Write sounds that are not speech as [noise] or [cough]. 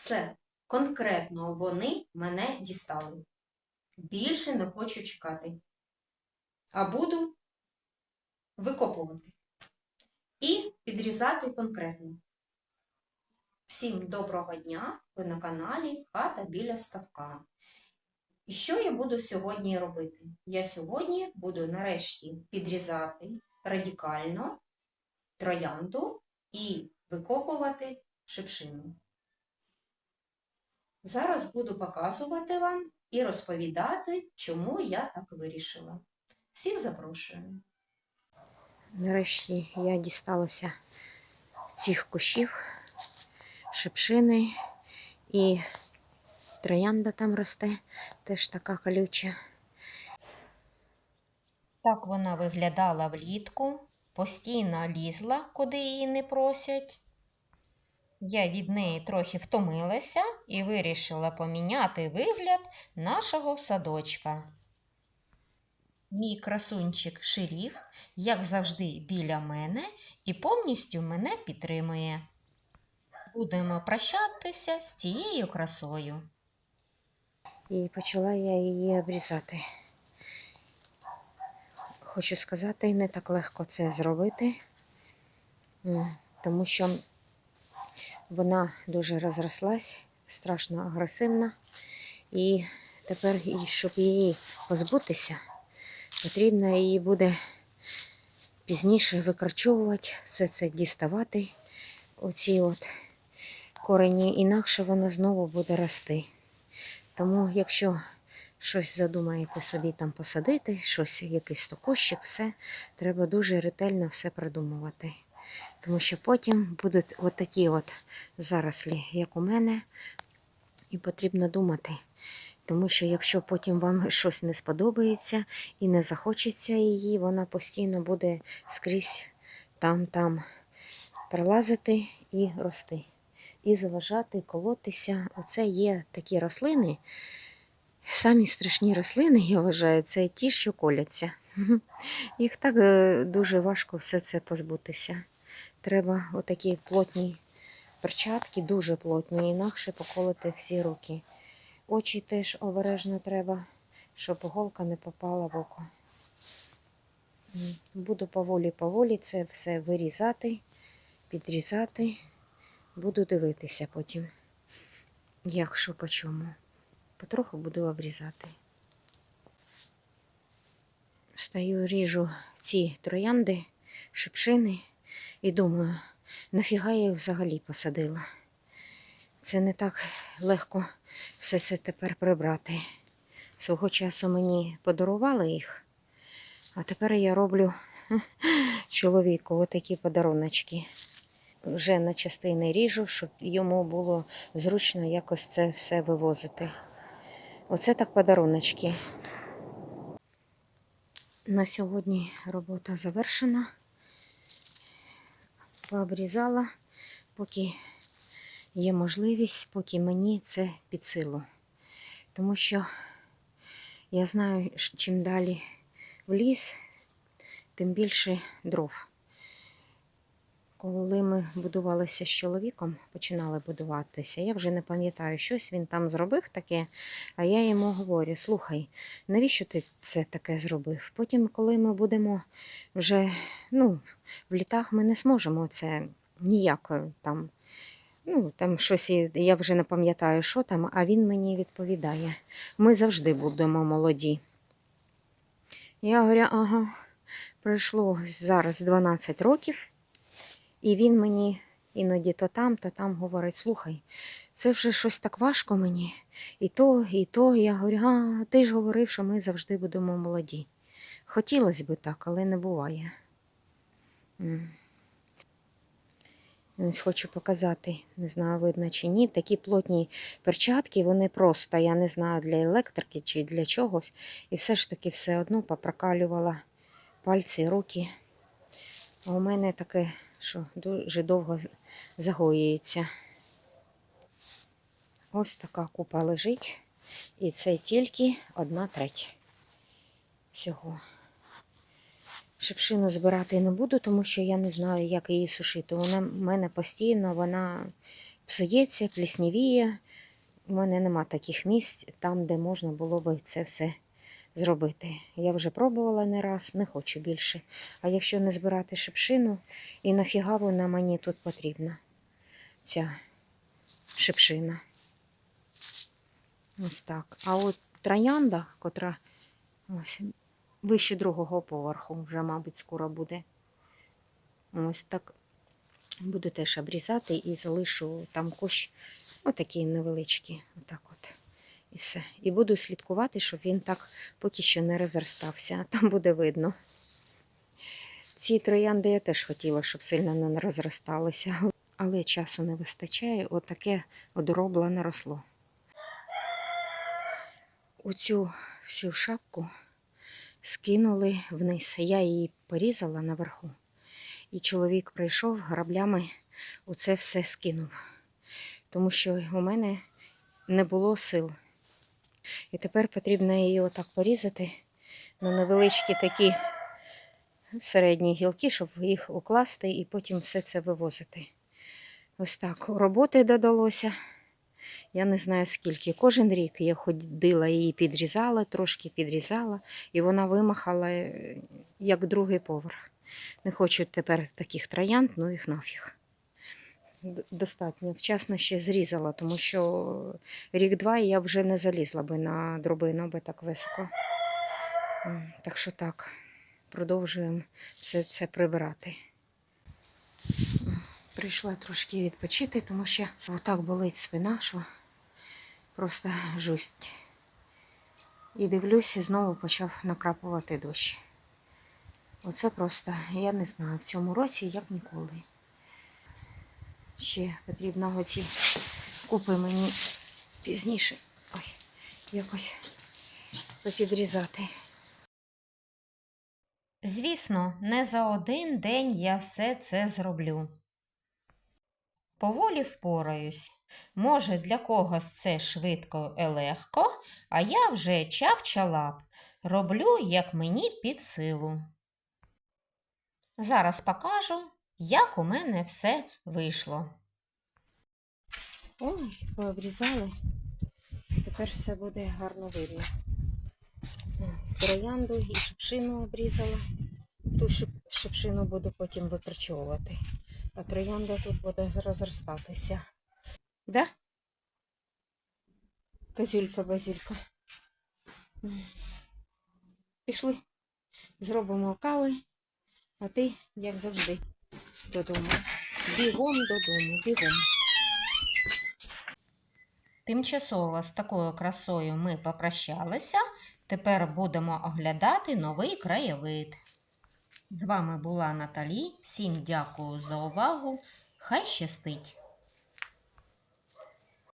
Все, конкретно вони мене дістали. Більше не хочу чекати. А буду викопувати і підрізати конкретно. Всім доброго дня! Ви на каналі Хата біля ставка. І що я буду сьогодні робити? Я сьогодні буду нарешті підрізати радикально троянду і викопувати шипшину. Зараз буду показувати вам і розповідати, чому я так вирішила. Всіх запрошую. Нарешті я дісталася цих кущів, шипшини і троянда там росте, теж така колюча. Так вона виглядала влітку, постійно лізла, куди її не просять. Я від неї трохи втомилася і вирішила поміняти вигляд нашого садочка. Мій красунчик шеріф, як завжди, біля мене і повністю мене підтримує. Будемо прощатися з цією красою. І почала я її обрізати. Хочу сказати, не так легко це зробити, тому що вона дуже розрослась, страшно агресивна. І тепер, щоб її позбутися, потрібно її буде пізніше викорчовувати, все це діставати, оці от корені, інакше вона знову буде рости. Тому, якщо щось задумаєте собі там посадити, щось, якийсь то кущик, все, треба дуже ретельно все продумувати. Тому що потім будуть от такі от зарослі, як у мене, і потрібно думати. Тому що якщо потім вам щось не сподобається і не захочеться її, вона постійно буде скрізь там-там пролазити і рости. І заважати, колотися. Оце є такі рослини. Самі страшні рослини, я вважаю, це ті, що коляться. [laughs] Їх так е, дуже важко все це позбутися. Треба отакі плотні перчатки, дуже плотні, інакше поколити всі руки. Очі теж обережно треба, щоб голка не попала в око. Буду поволі-поволі це все вирізати, підрізати. Буду дивитися потім, як що по чому. Потроху буду обрізати. Стаю, ріжу ці троянди, шипшини і думаю, нафіга я їх взагалі посадила. Це не так легко все це тепер прибрати. Свого часу мені подарували їх, а тепер я роблю [laughs] чоловіку отакі подаруночки. Вже на частини ріжу, щоб йому було зручно якось це все вивозити. Оце так подаруночки. На сьогодні робота завершена. Пообрізала, поки є можливість, поки мені це під силу. Тому що я знаю, чим далі в ліс, тим більше дров. Коли ми будувалися з чоловіком, починали будуватися, я вже не пам'ятаю, щось він там зробив таке, а я йому говорю: слухай, навіщо ти це таке зробив? Потім, коли ми будемо вже ну, в літах, ми не зможемо це ніяк там. Ну, там щось я вже не пам'ятаю, що там, а він мені відповідає: ми завжди будемо молоді. Я говорю, ага, пройшло зараз 12 років. І він мені іноді то там, то там говорить: слухай, це вже щось так важко мені. І то, і то. Я говорю, а ти ж говорив, що ми завжди будемо молоді. Хотілося б так, але не буває. Ось хочу показати, не знаю, видно чи ні. Такі плотні перчатки, вони просто, я не знаю, для електрики чи для чогось. І все ж таки все одно попрокалювала пальці, руки. А у мене таке, що дуже довго загоюється. Ось така купа лежить. І це тільки одна треть всього. Шипшину збирати не буду, тому що я не знаю, як її сушити. Вона в мене постійно, вона псується, пліснівіє. У мене нема таких місць, там, де можна було би це все зробити. Я вже пробувала не раз, не хочу більше. А якщо не збирати шипшину, і нафіга вона мені тут потрібна, ця шипшина. Ось так. А от троянда, котра ось вище другого поверху, вже, мабуть, скоро буде. Ось так буду теж обрізати і залишу там кущ отакий невеличкий. Отак от. І все. І буду слідкувати, щоб він так поки що не розростався. [laughs] Там буде видно. Ці троянди я теж хотіла, щоб сильно не розросталися, [laughs] але часу не вистачає, отаке одробле росло. Оцю всю шапку скинули вниз. Я її порізала наверху. І чоловік прийшов граблями, оце все скинув. Тому що у мене не було сил. І тепер потрібно її отак порізати на невеличкі такі середні гілки, щоб їх укласти і потім все це вивозити. Ось так. Роботи додалося. Я не знаю скільки. Кожен рік я ходила її підрізала, трошки підрізала, і вона вимахала е, як другий поверх. Не хочу тепер таких троянд, ну їх нафіг. Достатньо. Вчасно ще зрізала, тому що рік-два і я вже не залізла би на дробину, би так високо. Так що так, продовжуємо це, це прибирати. Прийшла трошки відпочити, тому що отак болить спина, що просто жусть. І дивлюся, знову почав накрапувати дощ. Оце просто, я не знаю, в цьому році як ніколи. Ще потрібно оці купи мені пізніше. Ой, якось попідрізати. Звісно, не за один день я все це зроблю. Поволі впораюсь. Може, для когось це швидко і легко, а я вже чап-чалап роблю, як мені під силу. Зараз покажу, як у мене все вийшло. Ой, пообрізали. Тепер все буде гарно видно. Троянду і шипшину обрізала. Ту шипшину буду потім викорчовувати. А троянда тут буде розростатися. Да? Козюлька, базюлька. Пішли. Зробимо кави, а ти, як завжди, додому. Бігом додому, бігом. Тимчасово з такою красою ми попрощалися. Тепер будемо оглядати новий краєвид. З вами була Наталі. Всім дякую за увагу. Хай щастить!